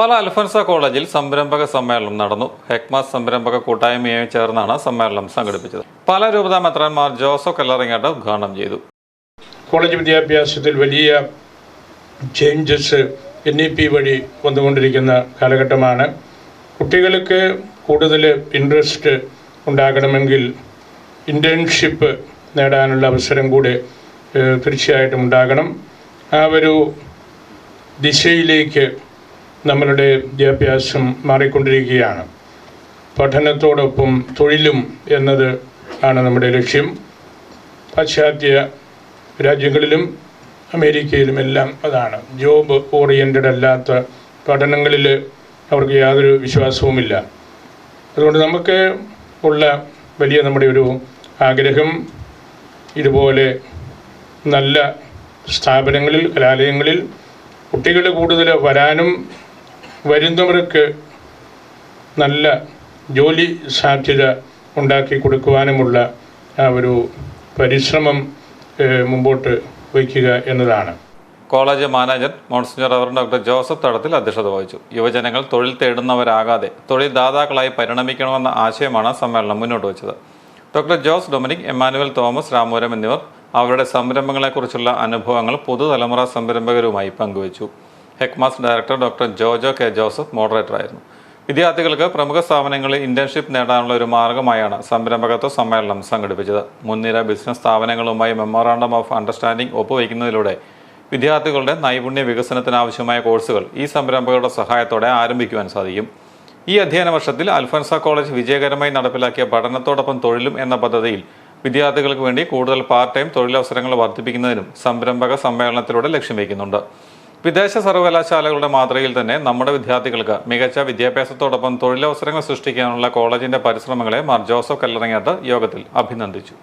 പാല അൽഫൻസ കോളേജിൽ സംരംഭക സമ്മേളനം നടന്നു. ഹെക്മാസ് സംരംഭക കൂട്ടായ്മയുമായി ചേർന്നാണ് സമ്മേളനം സംഘടിപ്പിച്ചത്. പല രൂപതാ മെത്രാൻമാർ ജോസഫ് കല്ലറിങ്ങാട്ട് ഉദ്ഘാടനം ചെയ്തു. കോളേജ് വിദ്യാഭ്യാസത്തിൽ വലിയ ചേഞ്ചസ് എൻ ഇ പി വഴി വന്നുകൊണ്ടിരിക്കുന്ന കാലഘട്ടമാണ്. കുട്ടികൾക്ക് കൂടുതൽ ഇൻട്രസ്റ്റ് ഉണ്ടാകണമെങ്കിൽ ഇന്റേൺഷിപ്പ് നേടാനുള്ള അവസരം കൂടി തീർച്ചയായിട്ടും ഉണ്ടാകണം. ആ ഒരു ദിശയിലേക്ക് നമ്മളുടെ വിദ്യാഭ്യാസം മാറിക്കൊണ്ടിരിക്കുകയാണ്. പഠനത്തോടൊപ്പം തൊഴിലും എന്നത് ആണ് നമ്മുടെ ലക്ഷ്യം. പാശ്ചാത്യ രാജ്യങ്ങളിലും അമേരിക്കയിലും എല്ലാം അതാണ്. ജോബ് ഓറിയന്റഡ് അല്ലാത്ത പഠനങ്ങളിൽ അവർക്ക് യാതൊരു വിശ്വാസവുമില്ല. അതുകൊണ്ട് നമുക്ക് ഉള്ള വലിയ നമ്മുടെ ഒരു ആഗ്രഹം ഇതുപോലെ നല്ല സ്ഥാപനങ്ങളിൽ കലാലയങ്ങളിൽ കുട്ടികൾ കൂടുതൽ വരാനും വരുന്നവർക്ക് നല്ല ജോലി സാധ്യത ഉണ്ടാക്കി കൊടുക്കുവാനുമുള്ള ആ ഒരു പരിശ്രമം മുമ്പോട്ട് വയ്ക്കുക എന്നതാണ്. കോളേജ് മാനേജർ മോൺസിഞ്ഞർ അവർ ഡോക്ടർ ജോസഫ് തടത്തിൽ അധ്യക്ഷത വഹിച്ചു. യുവജനങ്ങൾ തൊഴിൽ തേടുന്നവരാകാതെ തൊഴിൽ ദാതാക്കളായി പരിണമിക്കണമെന്ന ആശയമാണ് സമ്മേളനം മുന്നോട്ട് വെച്ചത്. ഡോക്ടർ ജോസ് ഡൊമിനിക് എമ്മാനുവൽ തോമസ് രാമപുരം എന്നിവർ അവരുടെ സംരംഭങ്ങളെക്കുറിച്ചുള്ള അനുഭവങ്ങൾ പുതുതലമുറ സംരംഭകരുമായി പങ്കുവച്ചു. ഹെക്മാസ് director doctor Jojo K Joseph മോഡറേറ്ററായിരുന്നു വിദ്യാർത്ഥികൾക്ക് പ്രമുഖ സ്ഥാപനങ്ങളിൽ ഇന്റേൺഷിപ്പ് നേടാനുള്ള ഒരു മാർഗമായാണ് സംരംഭകത്വ സമ്മേളനം സംഘടിപ്പിച്ചത്. മുൻനിര ബിസിനസ് സ്ഥാപനങ്ങളുമായി മെമ്മോറാണ്ടം ഓഫ് അണ്ടർസ്റ്റാൻഡിംഗ് ഒപ്പുവയ്ക്കുന്നതിലൂടെ വിദ്യാർത്ഥികളുടെ നൈപുണ്യ വികസനത്തിനാവശ്യമായ കോഴ്സുകൾ ഈ സംരംഭകരുടെ സഹായത്തോടെ ആരംഭിക്കുവാൻ സാധിക്കും. ഈ അധ്യയന വർഷത്തിൽ അൽഫൻസ കോളേജ് വിജയകരമായി നടപ്പിലാക്കിയ പഠനത്തോടൊപ്പം തൊഴിലും എന്ന പദ്ധതിയിൽ വിദ്യാർത്ഥികൾക്ക് വേണ്ടി കൂടുതൽ പാർട്ട് ടൈം തൊഴിലവസരങ്ങൾ വർദ്ധിപ്പിക്കുന്നതിനും സംരംഭക സമ്മേളനത്തിലൂടെ ലക്ഷ്യം വയ്ക്കുന്നുണ്ട്. വിദേശ സർവകലാശാലകളുടെ മാതൃകയിൽ തന്നെ നമ്മുടെ വിദ്യാർത്ഥികൾക്ക് മികച്ച വിദ്യാഭ്യാസത്തോടൊപ്പം തൊഴിലവസരങ്ങൾ സൃഷ്ടിക്കാനുള്ള കോളേജിന്റെ പരിശ്രമങ്ങളെ മാർ ജോസഫ് കല്ലറങ്ങാട്ട് യോഗത്തിൽ അഭിനന്ദിച്ചു.